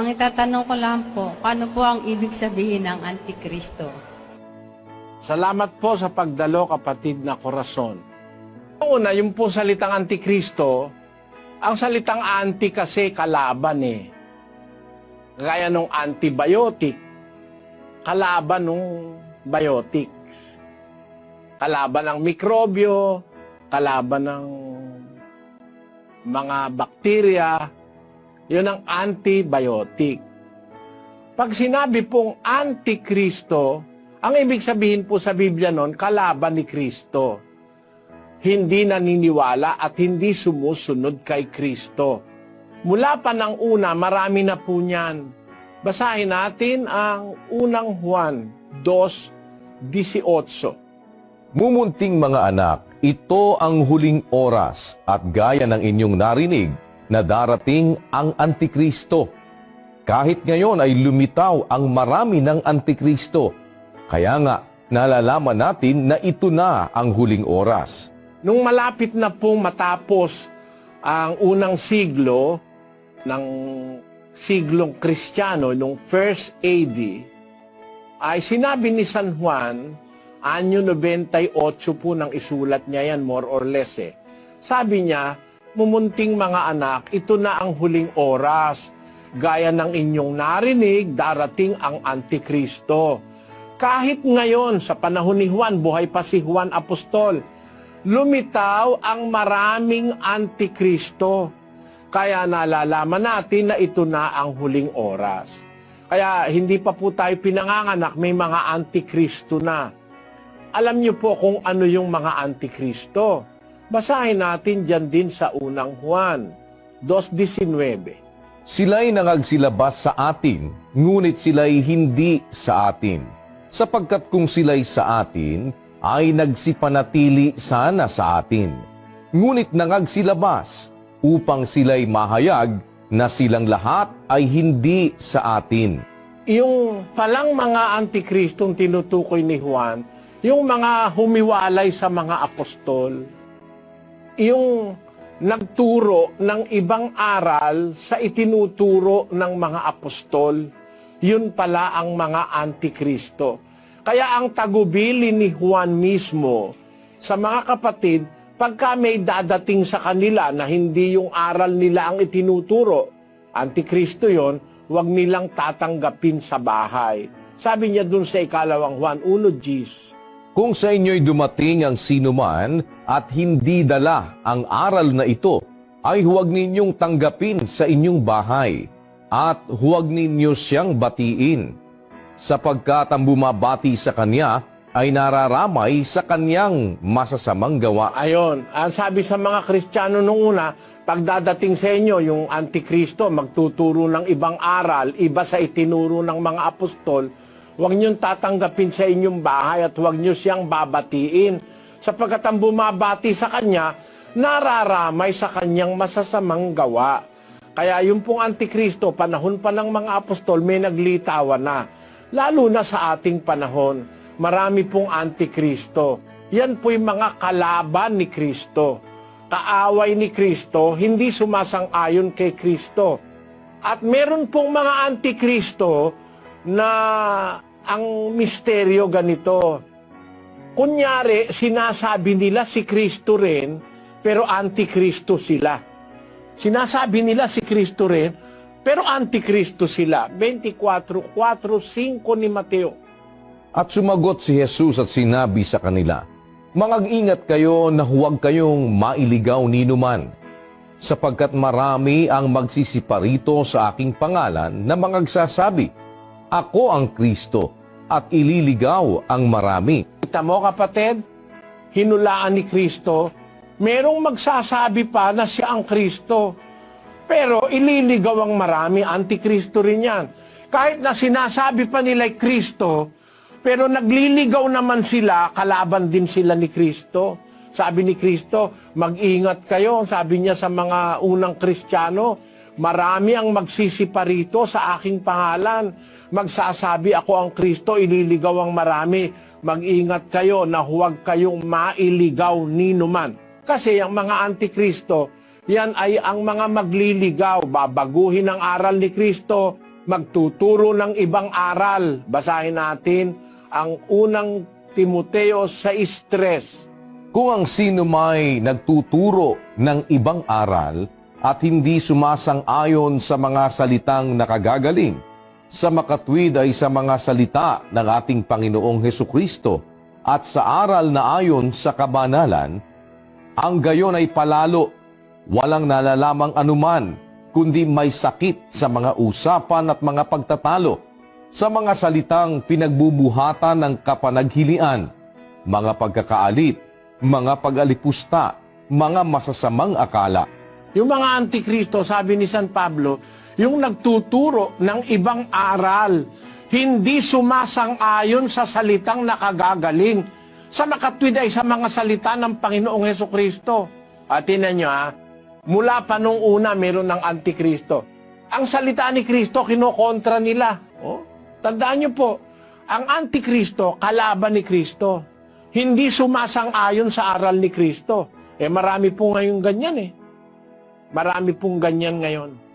Ang itatanong ko lang po, paano po ang ibig sabihin ng Antikristo? Salamat po sa pagdalo kapatid na korason. Una, yung po salitang antikristo, ang salitang anti kasi kalaban eh. Gaya nung antibiotic, kalaban nung biotics. Kalaban ng mikrobyo, kalaban ng mga bakterya, yun ang antibiotic. Pag sinabi pong antikristo, ang ibig sabihin po sa Biblia noon, kalaban ni Kristo. Hindi naniniwala at hindi sumusunod kay Kristo. Mula pa ng una, marami na po niyan. Basahin natin ang unang Juan 2.18. Mumunting mga anak, ito ang huling oras at gaya ng inyong narinig na darating ang Antikristo. Kahit ngayon ay lumitaw ang marami ng Antikristo. Kaya nga, nalalaman natin na ito na ang huling oras. Nung malapit na pong matapos ang unang siglo ng siglong Kristiyano, nung first AD, ay sinabi ni San Juan, anyo 98 po ng isulat niya yan, more or less eh. Sabi niya, mumunting mga anak, ito na ang huling oras. Gaya ng inyong narinig, darating ang Antikristo. Kahit ngayon, sa panahon ni Juan, buhay pa si Juan Apostol, lumitaw ang maraming Antikristo. Kaya nalalaman natin na ito na ang huling oras. Kaya hindi pa po tayo pinanganganak, may mga Antikristo na. Alam niyo po kung ano yung mga Antikristo. Basahin natin dyan din sa unang Juan 2.19. Sila'y nangagsilabas sa atin, ngunit sila'y hindi sa atin. Sapagkat kung sila'y sa atin, ay nagsipanatili sana sa atin. Ngunit nangagsilabas upang sila'y mahayag na silang lahat ay hindi sa atin. Yung palang mga Antikristong tinutukoy ni Juan, yung mga humiwalay sa mga apostol, yung nagturo ng ibang aral sa itinuturo ng mga apostol, yun pala ang mga antikristo. Kaya ang tagubili ni Juan mismo sa mga kapatid, pagka may dadating sa kanila na hindi yung aral nila ang itinuturo, antikristo yon, huwag nilang tatanggapin sa bahay. Sabi niya dun sa ikalawang Juan 1 Gs, Kung sa inyo'y dumating ang sinuman at hindi dala ang aral na ito, ay huwag ninyong tanggapin sa inyong bahay at huwag ninyo siyang batiin, sapagkat ang bumabati sa kanya ay nararamay sa kanyang masasamang gawa. Ayon, ang sabi sa mga Kristiyano nung una, pagdadating sa inyo yung Antikristo, magtuturo ng ibang aral, iba sa itinuro ng mga apostol, huwag niyong tatanggapin sa inyong bahay at huwag niyo siyang babatiin. Sapagkat ang bumabati sa kanya, nararamay sa kanyang masasamang gawa. Kaya yung pong Antikristo, panahon pa ng mga apostol, may naglitawan na. Lalo na sa ating panahon, marami pong Antikristo. Yan po yung mga kalaban ni Kristo. Kaaway ni Kristo, hindi sumasang-ayon kay Kristo. At meron pong mga Antikristo na ang misteryo ganito. Kunyari, sinasabi nila si Kristo rin, pero Antikristo sila. Sinasabi nila si Kristo rin, pero Antikristo sila. 24.4.5 ni Mateo. At sumagot si Jesus at sinabi sa kanila, Mangag-ingat kayo na huwag kayong mailigaw ni numan, sapagkat marami ang magsisiparito sa aking pangalan na mangagsasabi, Ako ang Kristo, at ililigaw ang marami. Kita mo kapatid, hinulaan ni Kristo, merong magsasabi pa na siya ang Kristo. Pero ililigaw ang marami, antikristo rin yan. Kahit na sinasabi pa nila Kristo, pero nagliligaw naman sila, kalaban din sila ni Kristo. Sabi ni Kristo, mag-ingat kayo. Sabi niya sa mga unang Kristiyano, marami ang magsisiparito sa aking pangalan. Magsasabi ako ang Kristo, ililigaw ang marami. Mag-ingat kayo na huwag kayong mailigaw ni numan. Kasi ang mga antikristo, yan ay ang mga magliligaw, babaguhin ang aral ni Kristo, magtuturo ng ibang aral. Basahin natin ang unang Timoteo sa stress. Kung ang sino may nagtuturo ng ibang aral at hindi sumasang-ayon sa mga salitang nakagagaling, sa makatwid ay sa mga salita ng ating Panginoong Heso Kristo at sa aral na ayon sa kabanalan, ang gayon ay palalo, walang nalalamang anuman, kundi may sakit sa mga usapan at mga pagtatalo, sa mga salitang pinagbubuhatan ng kapanaghilian, mga pagkakaalit, mga pag-alipusta, mga masasamang akala. Yung mga antikristo, sabi ni San Pablo, yung nagtuturo ng ibang aral, hindi sumasang-ayon sa salitang nakagagaling. Sa makatwid ay sa mga salita ng Panginoong Heso Kristo. At tinan nyo ha, mula pa nung una meron ng antikristo. Ang salita ni Kristo, kinokontra nila. Oh, tandaan nyo po, ang antikristo, kalaban ni Kristo. Hindi sumasang-ayon sa aral ni Kristo. Eh marami po ngayon ganyan eh. Marami pong ganyan ngayon.